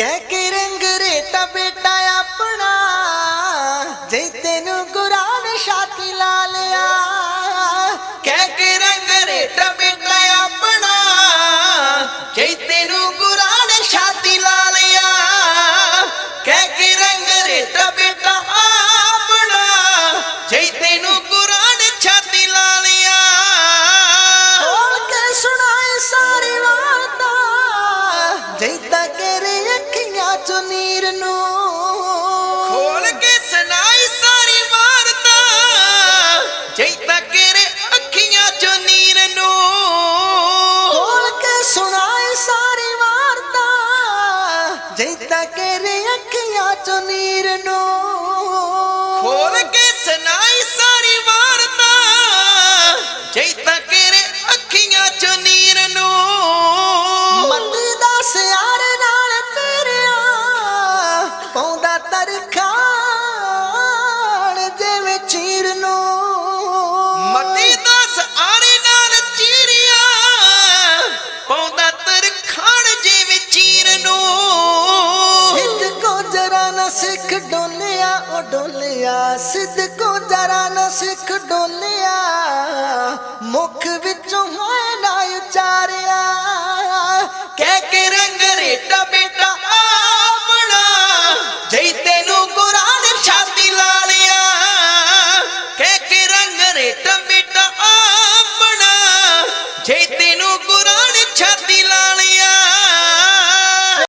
ਕਹਿ ਕੇ ਰੰਗ ਰੇਟਾ ਬੇਟਾ ਆਪਣਾ, ਜੇ ਤੈਨੂੰ ਗੁਰਾਂ ਛਾਤੀ ਲਾ ਲਿਆ। ਕਹਿ ਕੇ ਰੰਗ ਰੇਟਾ ਬੇਟਾ ਆਪਣਾ, ਜੇ ਤੈਨੂੰ ਗੁਰਾਂ ਛਾਤੀ ਲਾ ਲਿਆ। ਕਹਿ ਕੇ ਰੰਗ ਰੇਟਾ ਬੇਟਾ ਆਪਣਾ, ਜੇ ਤੈਨੂੰ ਕੁਰਾਨ ਛਾਤੀ ਲਾ ਲਿਆ। ਖੋਲ ਕੇ ਸੁਣਾਏ ਸਾਰੇ ਵਾਰਤਾ ਜੈਤਾ ਕਰੇ ਅੱਖੀਆਂ যেই তাকে রে আখিয়া চনির নূর ਉਹ ਡੋਲਿਆ ਸਿੱਧ ਕੋ ਜਰਾ ਨਾ ਸਿੱਖ ਡੋਲਿਆ। ਮੁਖ ਵਿੱਚੋਂ